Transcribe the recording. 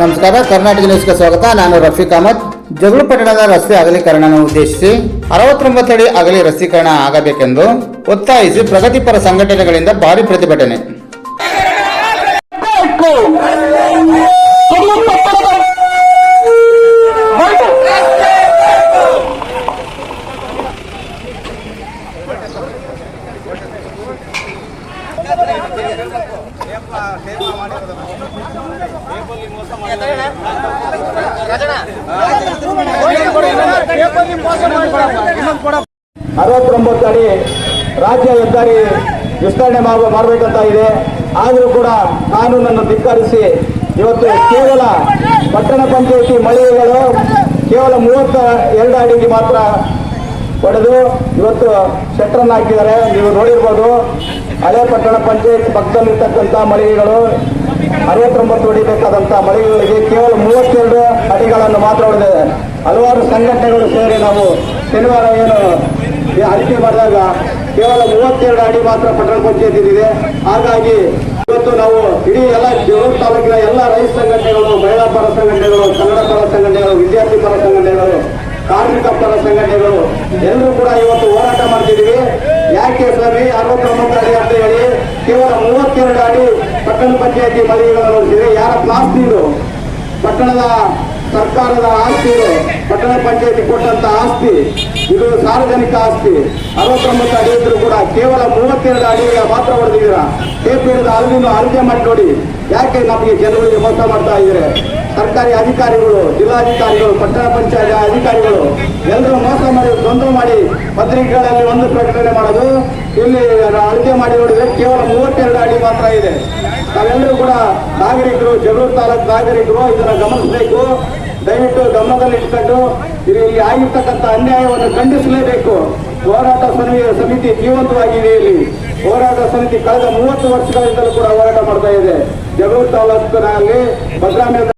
ನಮಸ್ಕಾರ, ಕರ್ನಾಟಕ ನ್ಯೂಸ್ಗೆ ಸ್ವಾಗತ. ನಾನು ರಫೀಕ್ ಅಹಮದ್. ಜಗಳ ಪಟ್ಟಣದ ರಸ್ತೆ ಅಗಲೀಕರಣ ಉದ್ದೇಶಿಸಿ ಅರವತ್ತೊಂಬತ್ತಡಿ ಅಗಲಿ ರಸ್ತೀಕರಣ ಆಗಬೇಕೆಂದು ಒತ್ತಾಯಿಸಿ ಪ್ರಗತಿಪರ ಸಂಘಟನೆಗಳಿಂದ ಭಾರಿ ಪ್ರತಿಭಟನೆ. ಅರವತ್ತೊಂಬತ್ತು ಅಡಿ ರಾಜ್ಯ ಹೆದ್ದಾರಿ ವಿಸ್ತರಣೆ ಮಾಡ- ಮಾಡಬೇಕಂತ ಇದೆ. ಆದರೂ ಕೂಡ ಕಾನೂನನ್ನು ಧಿಕ್ಕರಿಸಿ ಇವತ್ತು ಕೇವಲ ಪಟ್ಟಣ ಪಂಚಾಯಿತಿ ಮಳಿಗೆಗಳು ಕೇವಲ ಮೂವತ್ತ ಎರಡು ಅಡಿಗೆ ಮಾತ್ರ ಹೊಡೆದು ಇವತ್ತು ಶೆಟ್ರನ್ನು ಹಾಕಿದ್ದಾರೆ. ನೀವು ನೋಡಿರ್ಬೋದು, ಹಳೆ ಪಟ್ಟಣ ಪಂಚಾಯತ್ ಪಕ್ಕದಲ್ಲಿರ್ತಕ್ಕಂಥ ಮಳಿಗೆಗಳು ಅರವತ್ತೊಂಬತ್ತು ಹೊಡಿಬೇಕಾದಂಥ ಮಳಿಗೆಗಳಿಗೆ ಕೇವಲ ಮೂವತ್ತೆರಡು ಅಡಿಗಳನ್ನು ಮಾತ್ರ ಹೊಡೆದಿದೆ. ಹಲವಾರು ಸಂಘಟನೆಗಳು ಸೇರಿ ನಾವು ಶನಿವಾರ ಏನು ಈ ಆಯ್ಕೆ ಮಾಡಿದಾಗ ಕೇವಲ ಮೂವತ್ತೆರಡು ಅಡಿ ಮಾತ್ರ ಪಟ್ಟಣ ಪಂಚಾಯತ್ ಇದೆ ಹಾಗಾಗಿ ಇವತ್ತು ನಾವು ಇಡೀ ಎಲ್ಲ ಜೋರು ತಾಲೂಕಿನ ಎಲ್ಲ ರೈತ ಸಂಘಟನೆಗಳು, ಮಹಿಳಾ ಪರ ಸಂಘಟನೆಗಳು, ಕನ್ನಡ ಪರ ಸಂಘಟನೆಗಳು, ವಿದ್ಯಾರ್ಥಿ ಪರ ಸಂಘಟನೆಗಳು ಕಾರ್ಮಿಕ ಪರ ಸಂಘಟನೆಗಳು. ಎಲ್ಲರೂ ಕೂಡ ಇವತ್ತು ಹೋರಾಟ ಮಾಡ್ತಿದ್ದೀವಿ. ಯಾಕೆ ಸ್ವಾಮಿ? ಅರವತ್ತೊಂಬತ್ತು ಅಡಿ ಅಂತ ಹೇಳಿ ಕೇವಲ ಮೂವತ್ತೆರಡು ಅಡಿ ಪಟ್ಟಣ ಪಂಚಾಯತಿ ಮಳಿಗೆಗಳನ್ನು ನೋಡ್ತಿದ್ರೆ ಯಾರ ಪ್ಲಾಸ್ತಿ ಪಟ್ಟಣದ ಸರ್ಕಾರದ ಆಸ್ತಿ ಇದು. ಪಟ್ಟಣ ಪಂಚಾಯತಿ ಕೊಟ್ಟಂತ ಆಸ್ತಿ. ಇದು ಸಾರ್ವಜನಿಕ ಆಸ್ತಿ. ಅರವತ್ತೊಂಬತ್ತು ಅಡಿ ಇದ್ರು ಕೂಡ ಕೇವಲ ಮೂವತ್ತೆರಡು ಅಡಿಗೆ ಮಾತ್ರ ಹೊಡೆದಿದ್ದೀರಾ? ಟೇಪ್ ಹಿಡಿದು ಅಲ್ಲಿಂದ ಅರ್ಜಿ ಮಾಡಿ ನೋಡಿ. ಯಾಕೆ ನಮಗೆ ಜನಗಳಿಗೆ ಮೋಸ ಮಾಡ್ತಾ ಇದ್ದಾರೆ? ಸರ್ಕಾರಿ ಅಧಿಕಾರಿಗಳು, ಜಿಲ್ಲಾಧಿಕಾರಿಗಳು, ಪಟ್ಟಣ ಪಂಚಾಯತ್ ಅಧಿಕಾರಿಗಳು ಎಲ್ಲರೂ ಮೋಸ ಮಾಡಿ ತೊಂದರೆ ಮಾಡಿ ಪತ್ರಿಕೆಗಳಲ್ಲಿ ಒಂದು ಪ್ರಕಟಣೆ ಮಾಡೋದು, ಇಲ್ಲಿ ಅಳತೆ ಮಾಡಿ ನೋಡಿದ್ರೆ ಕೇವಲ ಮೂವತ್ತೆರಡು ಅಡಿ ಮಾತ್ರ ಇದೆ. ನಾವೆಲ್ಲರೂ ಕೂಡ ನಾಗರಿಕರು, ಜಗಳೂರು ತಾಲೂಕು ನಾಗರಿಕರು, ಇದನ್ನು ಗಮನಿಸಬೇಕು. ದಯವಿಟ್ಟು ಗಮನದಲ್ಲಿ ಇಟ್ಕೊಂಡು ಇಲ್ಲಿ ಆಗಿರ್ತಕ್ಕಂಥ ಅನ್ಯಾಯವನ್ನು ಖಂಡಿಸಲೇಬೇಕು. ಹೋರಾಟ ಸಮಿತಿ ಸಮಿತಿ ಜೀವಂತವಾಗಿದೆ ಇಲ್ಲಿ. ಹೋರಾಟ ಸಮಿತಿ ಕಳೆದ ಮೂವತ್ತು ವರ್ಷಗಳಿಂದಲೂ ಕೂಡ ಹೋರಾಟ ಮಾಡ್ತಾ ಇದೆ. ಜಗಳೂರು ತಾಲೂಕಿನಲ್ಲಿ ಭದ್ರಾಮಿ